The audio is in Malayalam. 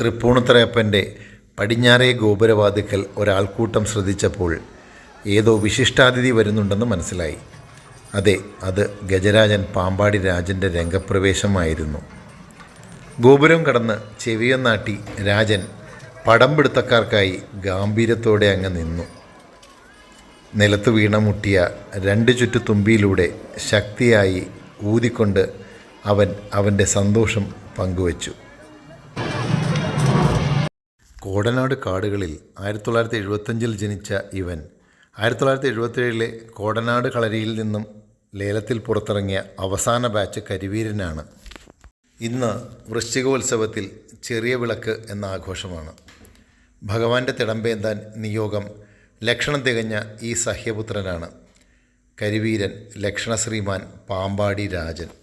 തൃപ്പൂണിത്തറയപ്പന്റെ പടിഞ്ഞാറേ ഗോപുരവാതുക്കൽ ഒരാൾക്കൂട്ടം ശ്രദ്ധിച്ചപ്പോൾ ഏതോ വിശിഷ്ടാതിഥി വരുന്നുണ്ടെന്ന് മനസ്സിലായി. അതെ അത് ഗജരാജൻ പാമ്പാടി രാജന്റെ രംഗപ്രവേശമായിരുന്നു. ഗോപുരം കടന്ന് ചെവിയൊന്നാട്ടി രാജൻ പടംപിടുത്തക്കാർക്കായി ഗാംഭീര്യത്തോടെ അങ്ങ് നിന്നു. നിലത്ത് വീണ മുട്ടിയ രണ്ട് ചുറ്റു തുമ്പിയിലൂടെ ശക്തിയായി ഊതിക്കൊണ്ട് അവൻ അവന്റെ സന്തോഷം പങ്കുവച്ചു. കോടനാട് കാടുകളിൽ ആയിരത്തി തൊള്ളായിരത്തി എഴുപത്തഞ്ചിൽ ജനിച്ച ഇവൻ ആയിരത്തി തൊള്ളായിരത്തി എഴുപത്തേഴിലെ കോടനാട് കളരിയിൽ നിന്നും ലേലത്തിൽ പുറത്തിറങ്ങിയ അവസാന ബാച്ച് കരിവീരനാണ്. ഇന്ന് വൃശ്ചികോത്സവത്തിൽ ചെറിയ വിളക്ക് എന്ന ആഘോഷമാണ്. ഭഗവാന്റെ തിടമ്പേന്താൻ നിയോഗം ലക്ഷണം തികഞ്ഞ ഈ സഹ്യപുത്രനാണ്. കരിവീരൻ ലക്ഷണശ്രീമാൻ പാമ്പാടി രാജൻ.